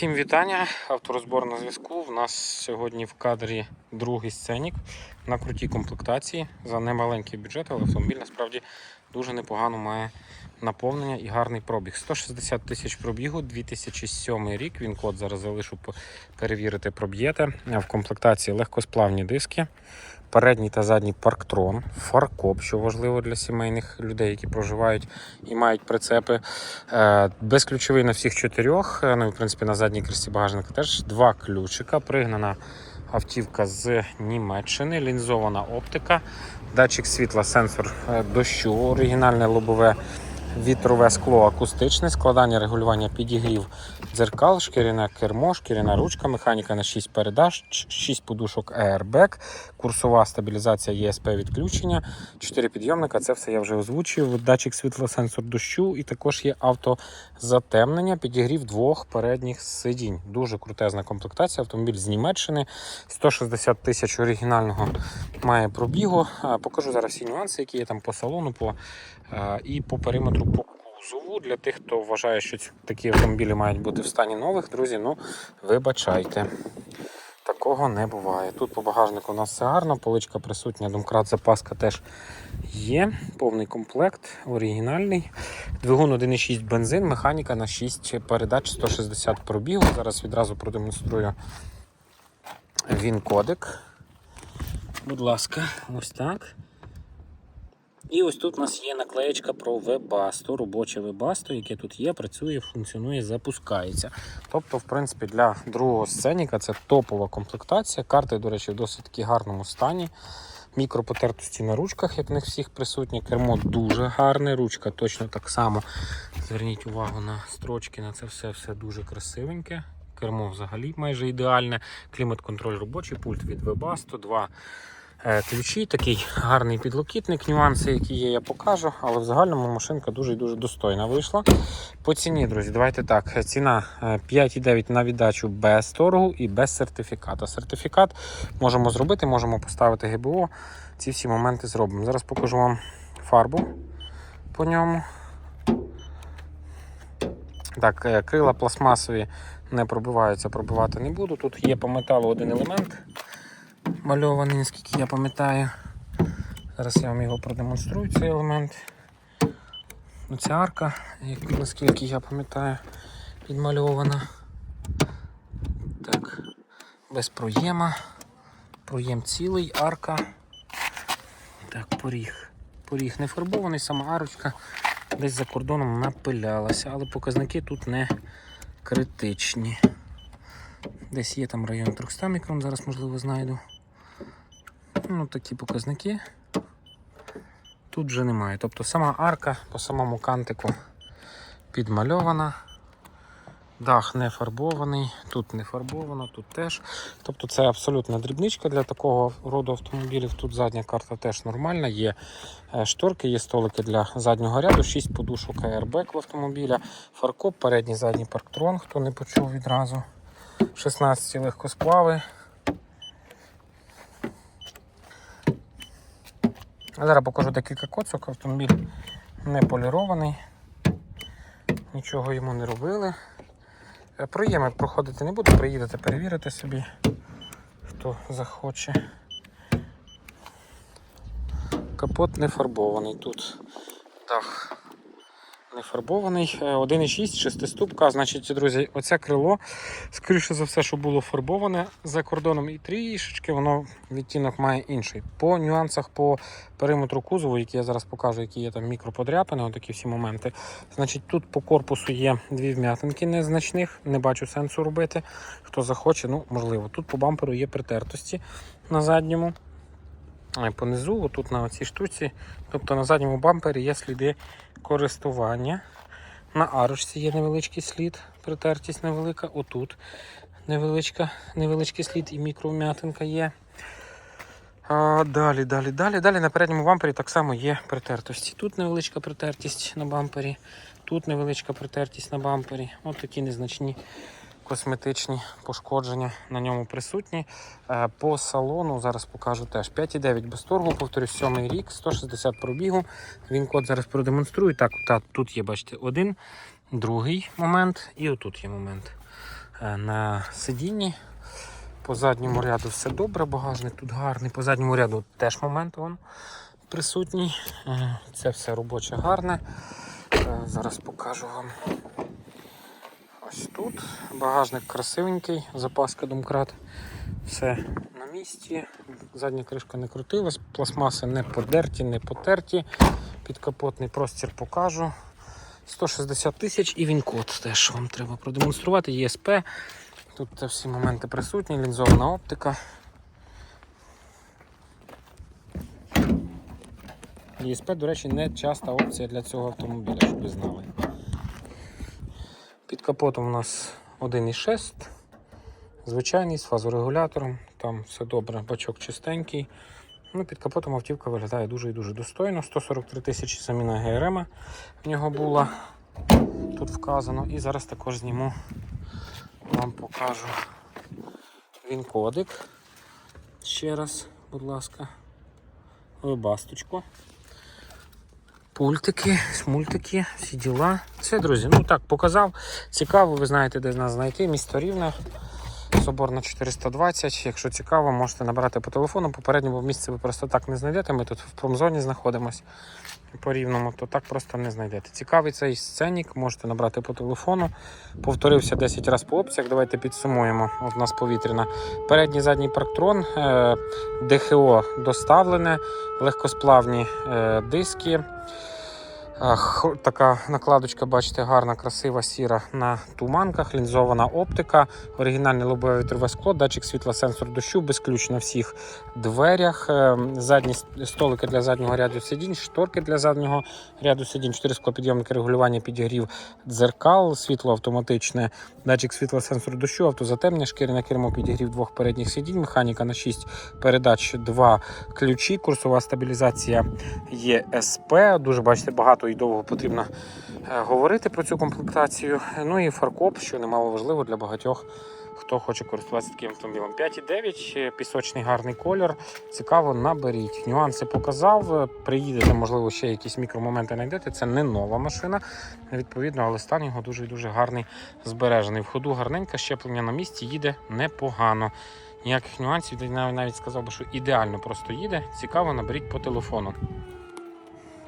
Всім вітання. Авторозбор на зв'язку. У нас сьогодні в кадрі другий сценік на крутій комплектації за немаленький бюджет, але автомобіль насправді дуже непогано має наповнення і гарний пробіг. 160 тисяч пробігу, 2007 рік. Він код зараз залишу перевірити, проб'єте. В комплектації легкосплавні диски. Передній та задній парктрон, фаркоп, що важливо для сімейних людей, які проживають і мають прицепи. Е, Безключовий на всіх чотирьох. е, Ну в принципі на задній крісті багажника теж два ключика. Пригнана автівка з Німеччини, лінзована оптика, датчик світла, сенсор е, дощу, оригінальне лобове. Вітрове скло акустичне, складання регулювання підігрів дзеркал, шкіряне кермо, шкіряна ручка, механіка на 6 передач, 6 подушок airbag, курсова стабілізація ESP відключення, 4 підйомника. Це все я вже озвучив. Датчик світла, сенсор дощу, і також є автозатемнення, підігрів двох передніх сидінь. Дуже крутезна комплектація. Автомобіль з Німеччини, 160 тисяч оригінального має пробігу. Покажу зараз всі нюанси, які є там по салону, по і по периметру по кузову. Для тих, хто вважає, що такі автомобілі мають бути в стані нових, друзі, ну вибачайте. Такого не буває. Тут по багажнику у нас все гарно, поличка присутня, домкрат, запаска теж є. Повний комплект, оригінальний. Двигун 1,6 бензин, механіка на 6 передач 160 пробігу. Зараз відразу продемонструю він кодик. Будь ласка, ось так. І ось тут у нас є наклеєчка про Webasto, робоче Webasto, яке тут є, працює, функціонує, запускається. Тобто, в принципі, для другого сценіка це топова комплектація. Карти, до речі, в досить таки гарному стані. Мікропотертості на ручках, як в них всіх присутні. Кермо дуже гарне, ручка точно так само. Зверніть увагу на строчки, на це все, все дуже красивеньке. Кермо взагалі майже ідеальне. Клімат-контроль робочий, пульт від Webasto, два ключі, такий гарний підлокітник, нюанси, які є, я покажу. Але в загальному машинка дуже і дуже достойна вийшла. По ціні, друзі, давайте так. Ціна е, 5,9 на віддачу без торгу і без сертифіката. Сертифікат можемо зробити, можемо поставити ГБО. Ці всі моменти зробимо. Зараз покажу вам фарбу по ньому. Так, е, крила пластмасові не пробиваються, пробивати не буду. Тут є по металу один елемент мальований, наскільки я пам'ятаю. Зараз я вам його продемонструю, цей елемент. Ну, Ця арка, як- наскільки я пам'ятаю, підмальована. Так, без проєма. Проєм цілий, арка. Так, поріг. Поріг не фарбований, сама арочка десь за кордоном напилялася, але показники тут не критичні. Десь є там район 300 мікрон, зараз можливо знайду. Ну, такі показники. Тут вже немає. Тобто сама арка по самому кантику підмальована. Дах не фарбований, тут не фарбовано, тут теж. Тобто це абсолютна дрібничка для такого роду автомобілів. Тут задня карта теж нормальна. Є е, шторки, є столики для заднього ряду, 6 подушок airbag в автомобіля, фаркоп, передній задній парктрон, хто не почув відразу. 16 легкосплави. А Зараз покажу декілька коцок. Автомобіль не полірований, нічого йому не робили. Е, Проєми проходити не буду, приїдете, перевірите собі, хто захоче. Капот не фарбований тут. Дах не фарбований. Е, 1,6, шестиступка. Значить, друзі, оце крило, скоріше за все, що було фарбоване за кордоном і трішечки, воно відтінок має інший. По нюансах по периметру кузову, які я зараз покажу, які є там мікроподряпини, отакі всі моменти. Значить, тут по корпусу є дві вм'ятинки незначних, не бачу сенсу робити. Хто захоче, ну можливо. Тут по бамперу є притертості на задньому. Е, Понизу, отут на цій штуці, тобто на задньому бампері є сліди користування. На арочці є невеличкий слід, притертість невелика. Отут невеличка, невеличкий слід і мікровм'ятинка є. А, далі, далі, далі. Далі на передньому бампері так само є притертості. Тут невеличка притертість на бампері, тут невеличка притертість на бампері. Ось такі незначні косметичні пошкодження на ньому присутні. Е, По салону зараз покажу теж 5,9 без торгу, повторюсь, 7 рік, 160 пробігу. Він код зараз продемонструю. Так, та, тут є, бачите, один, другий момент і отут є момент. е, на сидінні. По задньому ряду все добре, багажник тут гарний. По задньому ряду теж момент вон присутній. Е, Це все робоче гарне. Зараз покажу вам. Ось тут. Багажник красивенький, запаска домкрат. Все на місці. Задня кришка не крутилась, пластмаси не подерті, не потерті. Підкапотний простір покажу. 160 тисяч і він код теж вам треба продемонструвати. ЄСП. Тут всі моменти присутні, лінзована оптика. ЄСП, до речі, не часта опція для цього автомобіля, щоб ви знали. Капотом у нас 1,6. Звичайний з фазорегулятором. Там все добре, бачок чистенький. Ну, під капотом автівка виглядає дуже і дуже достойно. 143 тисячі заміна ГРМ в нього була. Тут вказано. І зараз також зніму, вам покажу він кодик. Ще раз, будь ласка. Вибасточку. Пультики, смультики, всі діла. Все, друзі, ну так, показав. Цікаво, ви знаєте, де нас знайти. Місто Рівне. Соборна 420. Якщо цікаво, можете набрати по телефону. Попередньо місце ви просто так не знайдете. Ми тут в промзоні знаходимося по рівному, то так просто не знайдете. Цікавий цей сценік, можете набрати по телефону. Повторився 10 разів по опціях. Давайте підсумуємо. От у нас повітряна. Передній задній парктрон, е, ДХО доставлене, легкосплавні е, диски. Така накладочка, бачите, гарна, красива, сіра на туманках, лінзована оптика, оригінальне лобове вітрове скло, датчик світла, сенсор дощу, безключ на всіх дверях, е, задні столики для заднього ряду сидінь, шторки для заднього ряду сидінь, 4 склопідйомники регулювання підігрів дзеркал, світло автоматичне, датчик світла, сенсор дощу, автозатемнення, шкіряне кермо, підігрів двох передніх сидінь, механіка на 6 передач, 2 ключі, курсова стабілізація ЄСП. Дуже бачите, багато і довго потрібно е, говорити про цю комплектацію. Ну і фаркоп, що немало важливо для багатьох. Хто хоче користуватися таким автомобілем 5,9, е, пісочний гарний колір. Цікаво, наберіть. Нюанси показав. е, Приїдете, можливо, ще якісь мікромоменти знайдете. Це не нова машина, відповідно, але стан його дуже дуже гарний збережений. В ходу гарненька, щеплення на місці, їде непогано. Ніяких нюансів, навіть сказав би, що ідеально просто їде. Цікаво, наберіть по телефону.